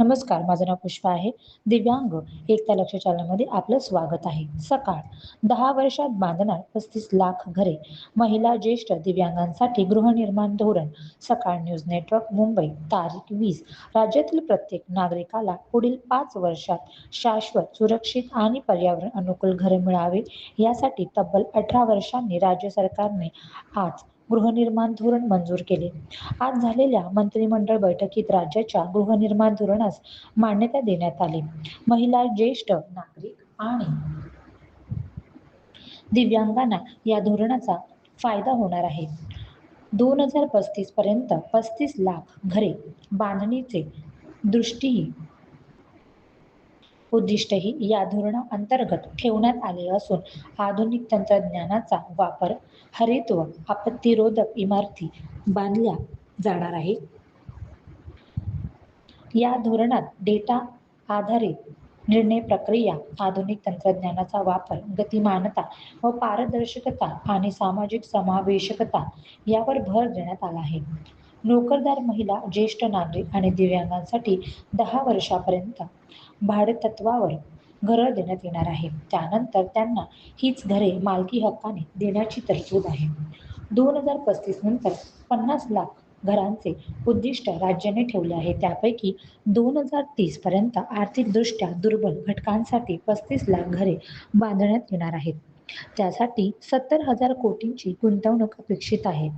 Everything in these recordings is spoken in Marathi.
नमस्कार माझं नाव पुष्पा आहे. दिव्यांग एकता लक्ष चॅनलमध्ये आपलं स्वागत आहे. सकाळ दहा वर्षात बांधणार पस्तीस लाख घरे. महिला ज्येष्ठ दिव्यांगांसाठी गृहनिर्माण धोरण. सकाळ न्यूज नेटवर्क मुंबई तारीख वीस. राज्यातील प्रत्येक नागरिकाला पुढील पाच वर्षात शाश्वत सुरक्षित आणि पर्यावरण अनुकूल घरे मिळावे यासाठी तब्बल अठरा वर्षांनी राज्य सरकारने आज गृहनिर्माण धोरण मंजूर केले. आज झालेल्या मंत्रिमंडळ बैठकीत राज्याच्या गृहनिर्माण धोरणास मान्यता देण्यात आली. महिला ज्येष्ठ नागरिक आणि दिव्यांगांना या धोरणाचा फायदा होणार आहे. दोन हजार पस्तीस पर्यंत पस्तीस लाख घरे बांधणीचे दृष्टीही उद्दिष्टही या धोरणा अंतर्गत ठेवण्यात आले असून आधुनिक तंत्रज्ञानाचा वापर हरित व आपत्तीरोधक इमारती बांधल्या जाणार आहे. या धोरणात डेटा आधारित निर्णय प्रक्रिया आधुनिक तंत्रज्ञानाचा वापर गतिमानता व पारदर्शकता आणि सामाजिक समावेशकता यावर भर देण्यात आला आहे. नोकरदार महिला ज्येष्ठ नागरिक आणि दिव्यांगांसाठी दहा वर्षापर्यंत भाडेतत्वावर घरं देण्यात येणार आहे. त्यानंतर त्यांना हीच घरे मालकी हक्काने देण्याची तरतूद आहे. दोन हजार पस्तीस नंतर पन्नास लाख घरांचे उद्दिष्ट राज्याने ठेवले आहे. त्यापैकी दोन हजार तीस पर्यंत आर्थिकदृष्ट्या दुर्बल घटकांसाठी पस्तीस लाख घरे बांधण्यात येणार आहेत. त्यासाठी सत्तर हजार कोटींची गुंतवणूक अपेक्षित आहे.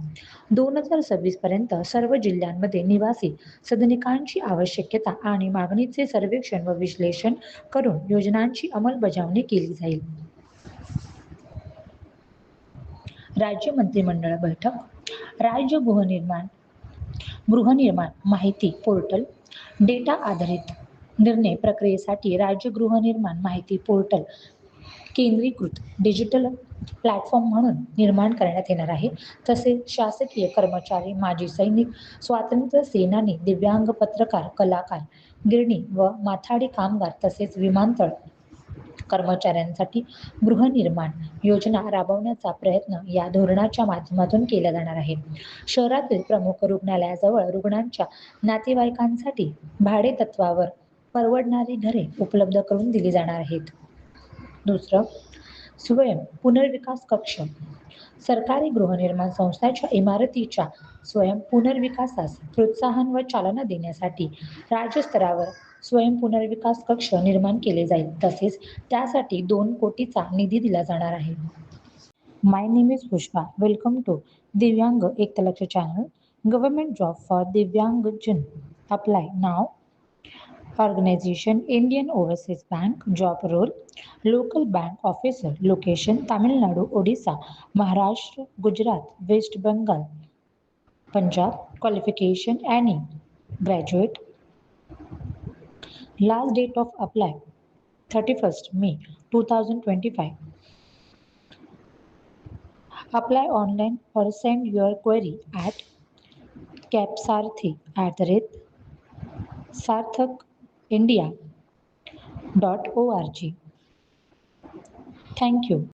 दोन हजार सव्वीस पर्यंत सर्व जिल्ह्यांमध्ये निवासी सदनिकांची आवश्यकता आणि मागणीचे सर्वेक्षण व विश्लेषण करून योजनांची अंमलबजावणी केली जाईल. राज्य मंत्रिमंडळ बैठक राज्य गृहनिर्माण गृहनिर्माण माहिती पोर्टल डेटा आधारित निर्णय प्रक्रियेसाठी राज्य गृहनिर्माण माहिती पोर्टल केंद्रीकृत डिजिटल प्लॅटफॉर्म म्हणून निर्माण करण्यात येणार आहे. तसेच शासकीय कर्मचारी माजी सैनिक स्वातंत्र्य सेनानी दिव्यांग पत्रकार कलाकार गिरणी व माथाडी कामगार तसेच विमानतळ कर्मचाऱ्यांसाठी गृहनिर्माण योजना राबवण्याचा प्रयत्न या धोरणाच्या माध्यमातून केला जाणार आहे. शहरातील प्रमुख रुग्णालयाजवळ रुग्णांच्या नातेवाईकांसाठी भाडेतत्वावर परवडणारी घरे उपलब्ध करून दिली जाणार आहेत. दुसरं स्वयं पुनर्विकास कक्ष. सरकारी गृहनिर्माण संस्थांच्या इमारतीच्या स्वयं पुनर्विकासास प्रोत्साहन व चालना देण्यासाठी राज्यस्तरावर स्वयं पुनर्विकास कक्ष निर्माण केले जाईल. तसेच त्यासाठी दोन कोटीचा निधी दिला जाणार आहे. My name is Pushpa welcome to दिव्यांग एकतलक्ष चॅनल गव्हर्नमेंट जॉब फॉर दिव्यांगजन अप्लाय नाव Organization Indian Overseas Bank Job Role Local Bank Officer Location Tamil Nadu Odisha Maharashtra Gujarat West Bengal Punjab Qualification Any Graduate. Last date of apply 31st May 2025 Apply online or send your query at capsarthi at the rate sarthak india.org. Thank you.